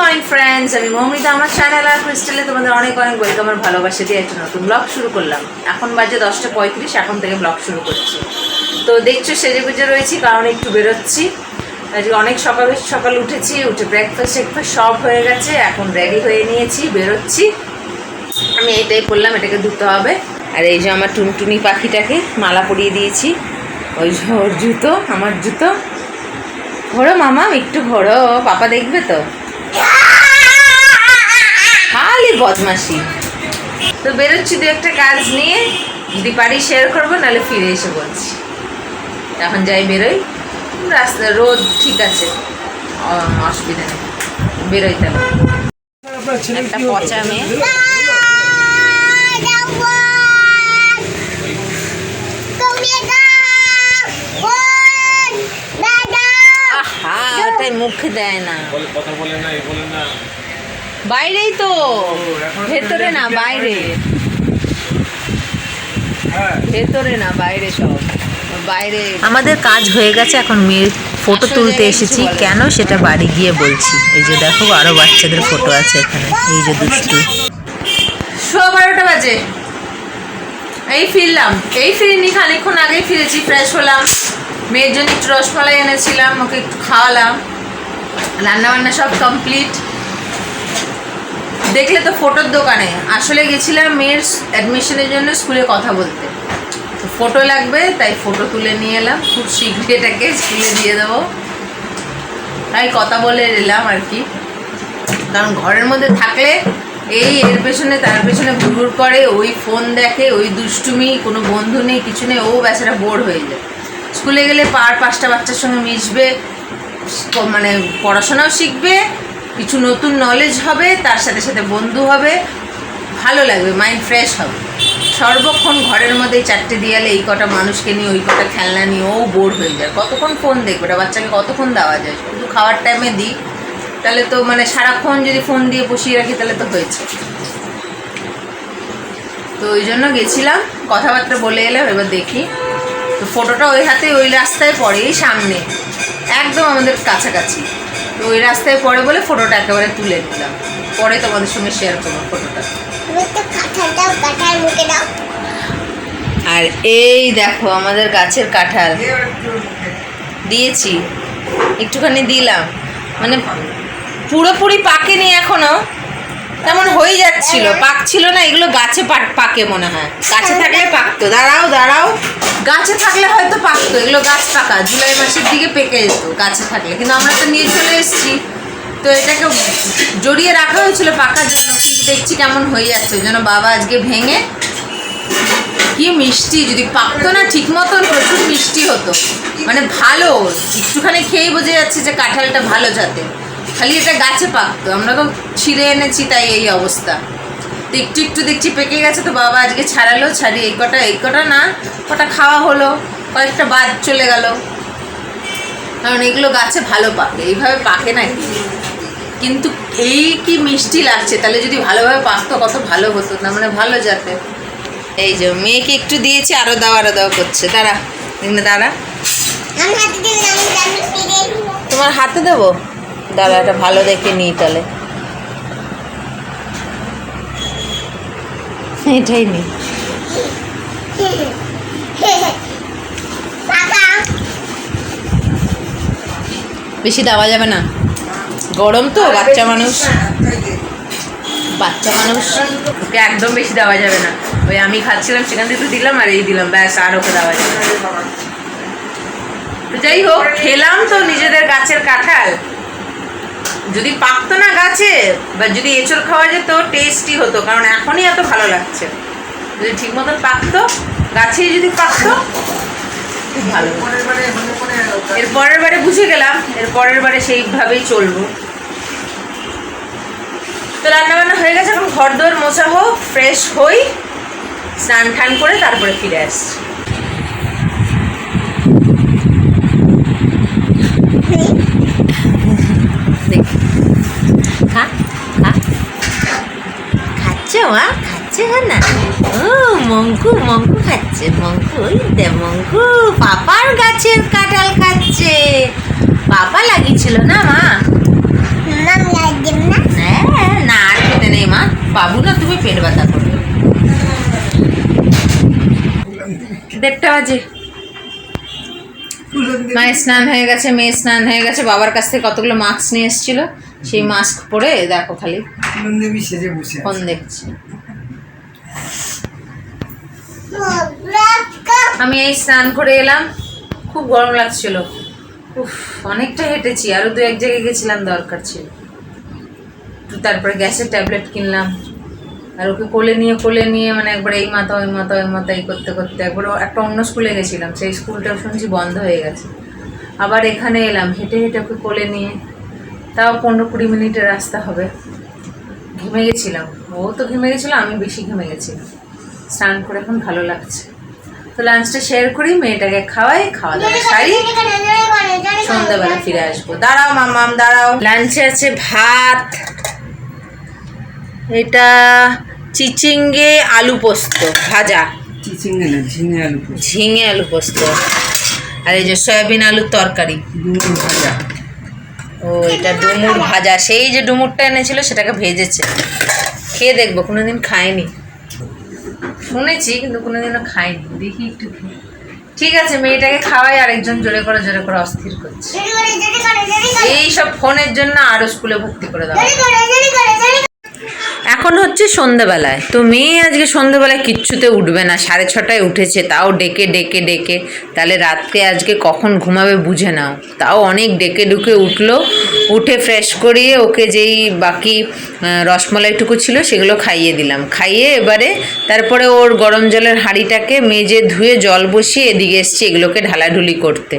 Morning friends আমি মৌমিতা, আমার channel আর ক্রিস্টালে তোমাদের অনেক অনেক ওয়েলকাম আর ভালোবাসা দিয়ে একটা নতুন ব্লগ শুরু করলাম। এখন বাজে দশটা পঁয়ত্রিশ, এখন থেকে ব্লগ শুরু করছি। তো দেখছ, সেজে গুজে রয়েছি, কারণ একটু বেরোচ্ছি। আজকে অনেক সকাল সকাল উঠেছি, উঠে ব্রেকফাস্ট ব্রেকফাস্ট সব হয়ে গেছে, এখন রেডি হয়ে নিয়েছি, বেরোচ্ছি। আমি এটাই করলাম, এটাকে ধুতে হবে। আর এই যে আমার টুনটুনি পাখিটাকে মালা পরিয়ে দিয়েছি। ওই যে ওর জুতো, আমার জুতো। ঘোরো মামা, একটু ঘোরো। পাপা দেখবে তো? বদমাসি তো বেরোচ্ছি দু একটা কাজ নিয়ে, যদি পারি শেয়ার করব, নাহলে ফিরে এসে বলছি। এখন যাই বেরোই। রাস্তা, রোদ ঠিক আছে। অসুবিধা নেই। বেরোই তাহলে। একটা পচা মেয়ে। মুখে দেয় না। কথা বলে না, এ বলে না। বাইরেই তো। ভেতরে না বাইরে। ভেতরে না বাইরে সব। বাইরে। আমাদের কাজ হয়ে গেছে এখন মেয়ের ফটো তুলতে এসেছি। কেন? সেটা বাড়ি গিয়ে বলছি। এই যে দেখো আরও বাচ্চাদের ফটো আছে এখানে। এই যে দুষ্টু। সোয়া বারোটা বাজে। এই ফিরলাম। এই ফিরিনি খানিক্ষণ আগেই ফিরেছি ফ্রেশ হলাম। মেয়ের জন্য একটু রসমালাই এনেছিলাম ওকে একটু খাওয়ালাম। রান্নাবান্না সব কমপ্লিট দেখলে তো ফটোর দোকানে। আসলে গেছিলাম মেয়ের অ্যাডমিশনের জন্য স্কুলে কথা বলতে। তো ফটো লাগবে, তাই ফটো তুলে নিয়ে এলাম। খুব শীঘ্রই এটাকে স্কুলে দিয়ে দেবো। তাই কথা বলে এলাম আর কি। কারণ ঘরের মধ্যে থাকলে এই এর পেছনে, তার পেছনে ঘুরঘুর করে, ওই ফোন দেখে, ওই দুষ্টুমি, কোনো বন্ধু নেই, কিছু নেই, ও বেচারা বোর হয়ে যায়। স্কুলে গেলে পার পাঁচটা বাচ্চার সঙ্গে মিশবে মানে পড়াশোনাও শিখবে কিছু নতুন নলেজ হবে, তার সাথে সাথে বন্ধু হবে, ভালো লাগবে মাইন্ড ফ্রেশ হবে। সর্বক্ষণ ঘরের মধ্যে চারটে দেয়ালে এই কটা মানুষকে নিয়ে, ওই কটা খেলনা নিয়ে, ও বোর হয়ে যায়। কতক্ষণ ফোন দেখবে? ওটা বাচ্চাকে কতক্ষণ দেওয়া যায়? শুধু খাওয়ার টাইমে দিই। তাহলে তো মানে সারাক্ষণ যদি ফোন দিয়ে বসিয়ে রাখি, তাহলে তো হয়েছে। তো ওই জন্য গেছিলাম, কথাবার্তা বলে এলাম, এবার দেখি। তো ফটোটা ওই হাতে ওই রাস্তায় পড়ে সামনে। একদম আমাদের কাছাকাছি। তো ওই রাস্তায় পরে বলে ফটোটা একেবারে তুলে নিলাম পরে তোমাদের সঙ্গে শেয়ার করব ফটোটা। আর এই দেখো আমাদের গাছের কাঁঠাল। দিয়েছি। একটুখানি দিলাম। মানে পুরোপুরি পাকেনি এখনও। তেমন হয়ে যাচ্ছিল পাকছিল না এগুলো গাছে পাক- মনে হয়। গাছে থাকলে পাকতো দাঁড়াও দাঁড়াও। গাছে থাকলে হয়তো পাকতো এগুলো গাছ পাকা জুলাই মাসের দিকে পেকে যেত গাছে থাকলে। কিন্তু আমরা তো নিয়ে চলে এসেছি তো এটাকে জড়িয়ে রাখা হয়েছিল পাকার জন্য কিন্তু দেখছি কেমন হয়ে যাচ্ছে ওই জন্য বাবা আজকে ভেঙে কি মিষ্টি যদি পাকতো না ঠিক মতন প্রচুর মিষ্টি হতো। মানে ভালো একটুখানি খেয়েই বোঝা যাচ্ছে যে কাঁঠালটা ভালো যাতে খালি এটা গাছে পাকতো আমরা তো ছিঁড়ে এনেছি তাই এই অবস্থা। তো একটু একটু দেখছি পেকে গেছে তো বাবা আজকে ছাড়ালো ছাড়িয়ে এই কটা এই কটা না কটা খাওয়া হলো কয়েকটা বাদ চলে গেল। কারণ এগুলো গাছে ভালো পাকে এইভাবে পাকে না কিন্তু এই কি মিষ্টি লাগছে তাহলে যদি ভালোভাবে পাকতো কত ভালো হতো না মানে ভালো যাতে। এই যে মেয়েকে একটু দিয়েছি আরও দাও আরও দাও করছে। দাঁড়া দাঁড়া। তোমার হাতে দেবো? দাঁড়া এটা ভালো দেখে নিই তাহলে। এটাই নেই। বেশি দেওয়া যাবে না। গরম তো, বাচ্চা মানুষ। বাচ্চা মানুষ। ওকে, একদম বেশি দেওয়া যাবে না। ওই আমি খাচ্ছিলাম, সেখান থেকে একটু দিলাম আর এই দিলাম, ব্যাস, আর ওকে দেওয়া যাবে না। তো যাই হোক, খেলাম তো নিজেদের গাছের কাঁঠাল। যদি পাকতো না গাছে, বা যদি এঁচড় খাওয়া যেত টেস্টি হতো, কারণ এখনই এত ভালো লাগছে। যদি ঠিক মতন পাকতো, গাছেই যদি পাকতো, খুব ভালো। এর পরের বারে বুঝে গেলাম, এর পরের বারে সেইভাবেই চলবো। তো রান্নাবান্না হয়ে গেছে, এখন ঘর দোর মোছা হোক ফ্রেশ হই স্নান টান করে তারপরে ফিরে আসছি দেখি। খা খা খাচ্ছে মা খাচ্ছে না ও মঙ্কু মঙ্কু খাচ্ছে মঙ্কু ওই দে মঙ্কু পাপার গাছের কাঁঠাল খাচ্ছে পাপা লাগিয়েছিল না মা Mom, like the বাবু না তুমি পেট ব্যথা করবে দেড়টা বাজে। মায়ের স্নান হয়ে গেছে মেয়ের স্নান হয়ে গেছে বাবার কাছ থেকে কতগুলো মাস্ক নিয়ে এসেছিল। সেই মাস্ক পরে দেখো খালি দেবী সেজে বসে ফোন দেখছি। আমি এই স্নান করে এলাম খুব গরম লাগছিল। উফ অনেকটা হেঁটেছি আরও দু এক জায়গায় গেছিলাম দরকার ছিল। তো তারপরে গ্যাসের ট্যাবলেট কিনলাম। আর ওকে কোলে নিয়ে কোলে নিয়ে মানে একবার এই মাথা ওই মাথা ওই মাথা এই করতে করতে একবার একটা অন্য স্কুলে গেছিলাম সেই স্কুলটাও শুনছি বন্ধ হয়ে গেছে। আবার এখানে এলাম হেঁটে হেঁটে ওকে কোলে নিয়ে। তাও পনেরো কুড়ি মিনিটের রাস্তা হবে। ঘেমে গেছিলাম। ও তো ঘেমে গেছিল আমি বেশি ঘেমে গেছিলাম স্নান করে এখন ভালো লাগছে। তো লাঞ্চটা শেয়ার করি মেয়েটাকে খাওয়াই খাওয়া দাওয়া সারি। সন্ধ্যাবেলা ফিরে আসব। দাঁড়াও মামাম দাঁড়াও। লাঞ্চে আছে ভাত। এটা চিচিঙ্গে আলু পোস্ত ভাজা। চিচিঙ্গে না ঝিঙে আলু ঝিঙে আলু পোস্ত। আর এই যে সয়াবিন আলুর তরকারি। ভাজা। ও এটা ডুমুর ভাজা। সেই যে ডুমুরটা এনেছিল সেটাকে ভেজেছে। খেয়ে দেখব কোনোদিন খায়নি। শুনেছি কিন্তু কোনোদিনও খায়নি। দেখি একটু ঠিক আছে মেয়েটাকে খাওয়াই আরেকজন জোরে করে জোরে করে অস্থির করছে। এই সব ফোনের জন্য আরও স্কুলে ভর্তি করে দেওয়া। এখন হচ্ছে সন্ধ্যাবেলায়। তো মেয়ে আজকে সন্ধ্যাবেলায় কিচ্ছুতে উঠবে না, সাড়ে ছটায় উঠেছে, তাও ডেকে ডেকে ডেকে। তাহলে রাত্রে আজকে কখন ঘুমাবে বুঝে নাও। তাও অনেক ডেকে ডুকে উঠল, উঠে ফ্রেশ করিয়ে ওকে যেই বাকি রসমলাইটুকু ছিল সেগুলো খাইয়ে দিলাম। খাইয়ে এবারে তারপরে ওর গরম জলের হাঁড়িটাকে মেজে ধুয়ে জল বসিয়ে এদিকে এসছি এগুলোকে ঢালাঢুলি করতে।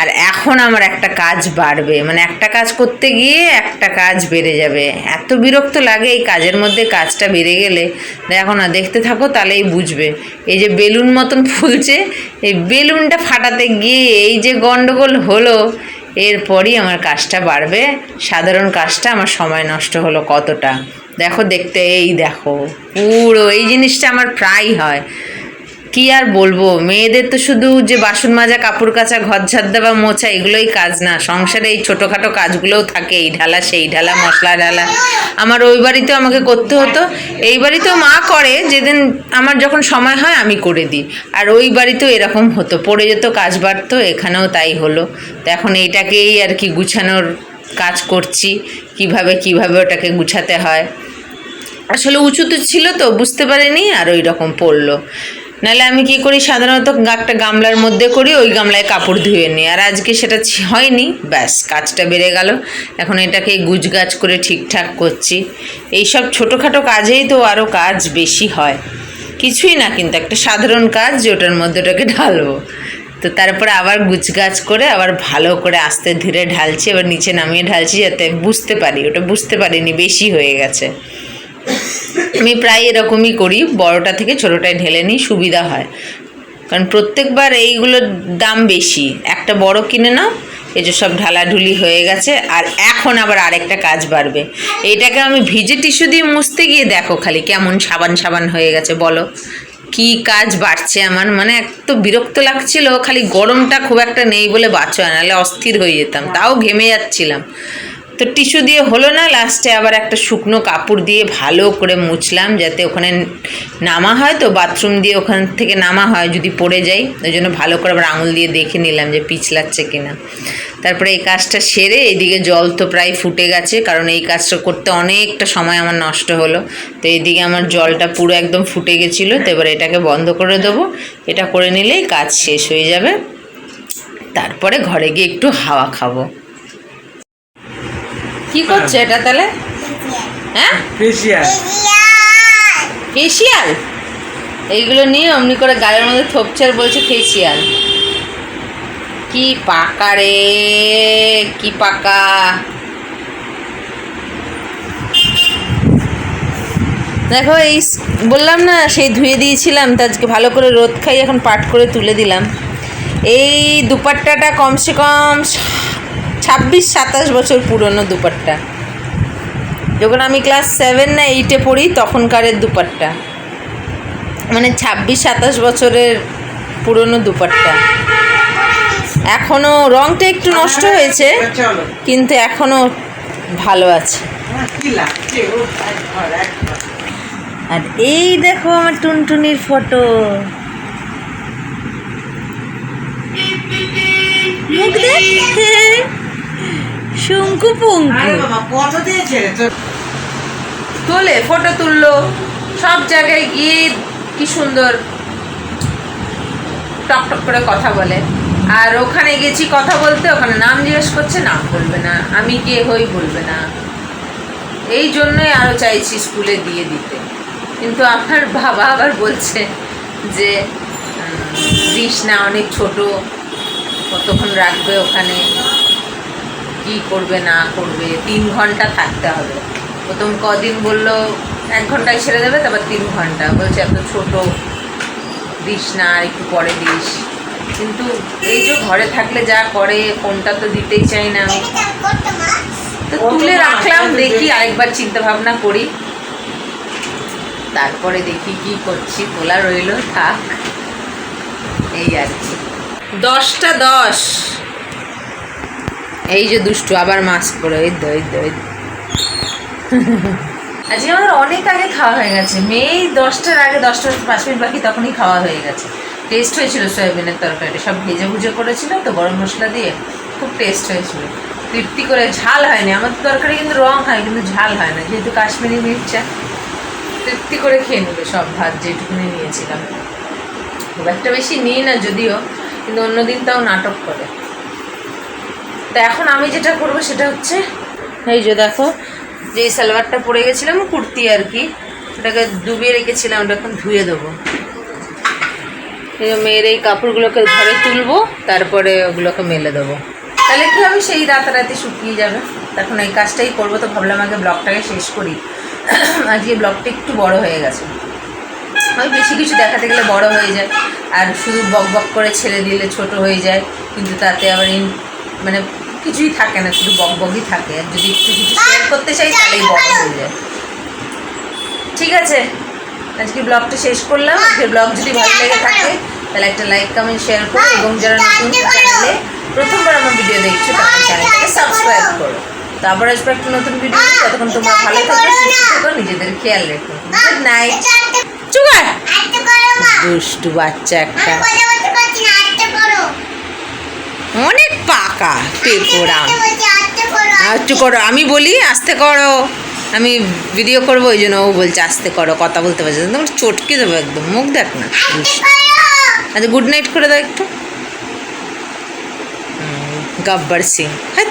আর এখন আমার একটা কাজ বাড়বে মানে একটা কাজ করতে গিয়ে একটা কাজ বেড়ে যাবে। এত বিরক্ত লাগে এই কাজের মধ্যে কাজটা বেড়ে গেলে, দেখো না, দেখতে থাকো তাহলেই বুঝবে। এই যে বেলুন মতন ফুলছে, এই বেলুনটা ফাটাতে গিয়ে এই যে গন্ডগোল হলো, এরপরই আমার কাজটা বাড়বে। সাধারণ কাজটা আমার সময় নষ্ট হলো কতটা। দেখো দেখতে, এই দেখো, পুরো এই জিনিসটা আমার প্রায় হয়। কি আর বলব? মেয়েদের তো শুধু যে বাসন মাজা, কাপড় কাচা, ঘর ঝাড় দেওয়া, মোছা, এগুলোই কাজ না। সংসারে এই ছোটোখাটো কাজগুলোও থাকে, এই ঢালা সেই ঢালা, মশলা ঢালা। আমার ওই বাড়িতেও আমাকে করতে হতো। এই বাড়িতেও মা করে, যেদিন আমার যখন সময় হয়, আমি করে দিই। আর ওই বাড়িতেও এরকম হতো। পড়ে যেত, কাজ বাড়তো, এখানেও তাই হলো। তো এখন এইটাকেই আর কি গুছানোর কাজ করছি। কীভাবে কীভাবে ওটাকে গুছাতে হয়। আসলে উঁচু তো ছিল তো, বুঝতে পারিনি, আর ওই রকম পড়ল। নাহলে আমি কি করি? সাধারণত একটা গামলার মধ্যে করি, ওই গামলায় কাপড় ধুয়ে নিই। আর আজকে সেটা হয়নি, ব্যাস, কাজটা বেড়ে গেল। এখন এটাকে গুজগাছ করে ঠিকঠাক করছি। এইসব ছোটোখাটো কাজেই তো আরও কাজ বেশি হয়। কিছুই না, কিন্তু একটা সাধারণ কাজ যে ওটার মধ্যে ওটাকে ঢালবো। তো তারপরে আবার গুছগাছ করে, আবার ভালো করে আস্তে ধীরে ঢালছি, এবার নিচে নামিয়ে ঢালছি, যাতে বুঝতে পারি। ওটা বুঝতে পারিনি, বেশি হয়ে গেছে। আমি প্রায় এরকমই করি, বড়টা থেকে ছোটোটায় ঢেলে নিই, সুবিধা হয়। কারণ প্রত্যেকবার এইগুলোর দাম বেশি। একটা বড় কিনে নাও, এই যে সব ঢালাঢুলি হয়ে গেছে, আর এখন আবার আরেকটা কাজ বাড়বে। এইটাকে আমি ভিজে টিস্যু দিয়ে মুছতে গিয়ে দেখো খালি কেমন সাবান সাবান হয়ে গেছে, বলো। কি কাজ বাড়ছে আমার মানে এত বিরক্ত লাগছিল, খালি গরমটা খুব একটা নেই বলে বাঁচো নাহলে অস্থির হয়ে যেতাম, তাও ঘেমে যাচ্ছিলাম। তো টিস্যু দিয়ে হলো না, লাস্টে আবার একটা শুকনো কাপড় দিয়ে ভালো করে মুছলাম যাতে ওখানে নামা হয় তো, বাথরুম দিয়ে ওখান থেকে নামা হয় যদি পড়ে যাই। ওই জন্য ভালো করে আবার আঙুল দিয়ে দেখে নিলাম যে পিছলাচ্ছে কিনা। তারপরে এই কাজটা সেরে এইদিকে জল তো প্রায় ফুটে গেছে, কারণ এই কাজটা করতে অনেকটা সময় আমার নষ্ট হলো। তো এইদিকে আমার জলটা পুরো একদম ফুটে গেছিল, তো এবার এটাকে বন্ধ করে দেবো। এটা করে নিলেই কাজ শেষ হয়ে যাবে। তারপরে ঘরে গিয়ে একটু হাওয়া খাব। কি করছে এটা তাহলে? হ্যাঁ? ফেসিয়াল ফেসিয়াল এইগুলো নিয়ে অমনি করে গালের মধ্যে থপছে আর বলছে ফেসিয়াল কি পাকা রে কি পাকা। দেখো এই বললাম না সেই ধুয়ে দিয়েছিলাম তো আজকে ভালো করে রোদ খাই এখন পাট করে তুলে দিলাম। এই দুপাট্টাটা কমসে কম ছাব্বিশ সাতাশ বছর পুরনো দুপাট্টা। যখন আমি ক্লাস সেভেন না এইটে পড়ি তখনকারের দুপাট্টা। মানে ছাব্বিশ সাতাশ বছরের পুরনো দুপাট্টা। এখনও রংটা একটু নষ্ট হয়েছে কিন্তু এখনও ভালো আছে। আর এই দেখো আমার টুনটুনির ফটো। মুখ দেখতে শঙ্কু পঙ্কু। তোলে ফটো তুললো। সব জায়গায় গিয়ে কি সুন্দর টক টক করে কথা বলে। আর ওখানে গেছি কথা বলতে ওখানে নাম জিজ্ঞেস করছে নাম বলবে না। আমি কে হই বলবে না। এই জন্যই আরও চাইছি স্কুলে দিয়ে দিতে। কিন্তু আমার বাবা আবার বলছে যে দিস না অনেক ছোট। কতক্ষণ রাখবে ওখানে? কি করবে না করবে তিন ঘণ্টা থাকতে হবে। প্রথম কদিন বলল এক ঘন্টায় ছেড়ে দেবে তারপর তিন ঘণ্টা। বলছে এত ছোট দিস না আর একটু পরে দিস। কিন্তু এই যে ঘরে থাকলে যা করে ফোনটা তো দিতেই চাই না আমি। তো তুলে রাখলাম দেখি আরেকবার চিন্তা ভাবনা করি। তারপরে দেখি কি করছি তোলা রইল থাক। এই আর কি। দশটা দশ। এই যে দুষ্টু, আবার মাস্ক পরে ওই দো ওই। আজকে আমাদের অনেক আগে খাওয়া হয়ে গেছে। মেয়েই দশটার আগে, দশটার পাঁচ মিনিট বাকি, তখনই খাওয়া হয়ে গেছে। টেস্ট হয়েছিল সয়াবিনের তরকারিটা, সব ভেজে ভুজে করেছিল তো, গরম মশলা দিয়ে। খুব টেস্ট হয়েছিল। তৃপ্তি করে ঝাল হয়নি। আমার তরকারি কিন্তু রং হয়, কিন্তু ঝাল হয় না। যেহেতু কাশ্মীরি মির্চা, তৃপ্তি করে খেয়ে নেবে সব ভাত যেটুকুনি নিয়েছিলাম। খুব একটা বেশি নিই না যদিও, কিন্তু অন্যদিন তাও নাটক করে। তা এখন আমি যেটা করব সেটা হচ্ছে, এই যে দেখো, যে সালোয়ারটা পরে গেছিলাম, কুর্তি আর কি, ওটাকে ডুবিয়ে রেখেছিলাম, ওটা এখন ধুয়ে দেবো। মেয়ের এই কাপড়গুলোকে ঘরে তুলবো, তারপরে ওগুলোকে মেলে দেবো। তাহলে কি আমি সেই রাতারাতি শুকিয়ে যাবে। তখন এই কাজটাই করব, তো ভাবলাম আগে ব্লগটাকে শেষ করি। আজকে ব্লগটা একটু বড় হয়ে গেছে। আমি বেশি কিছু দেখাতে গেলে বড় হয়ে যায়। আর শুধু বক বক করে ছেড়ে দিলে ছোট হয়ে যায়। কিন্তু তাতে আবার মানে কিছুই থাকে না শুধু বক বকই থাকে। আর যদি একটু কিছু শেয়ার করতে চাই তাহলেই বড় হয়ে যায়। ঠিক আছে? আজকে ব্লগটা শেষ করলাম। আজকে ব্লগ যদি ভালো লেগে থাকে তাহলে একটা লাইক কমেন্ট শেয়ার করো এবং যারা নতুন চ্যানেলে প্রথমবার আমার ভিডিও দেখছ তাদের চ্যানেলটাকে সাবস্ক্রাইব করো। তো আবার আসব একটা নতুন ভিডিও। ততক্ষণ তোমরা ভালো থাকো সুস্থ থাকো নিজেদের খেয়াল রেখো। গুড নাইট চুগার! দুষ্টু বাচ্চা একটা। অনেক পাকা। পেপোরা একটু করো আমি বলি আস্তে করো। আমি ভিডিও করব ওই জন্য ও বলছে আস্তে করো কথা বলতে পারছে না। তোমার চটকে দেবো একদম মুখ দেখ না। আচ্ছা গুড নাইট করে দাও একটু। গব্বর সিং। হ্যাঁ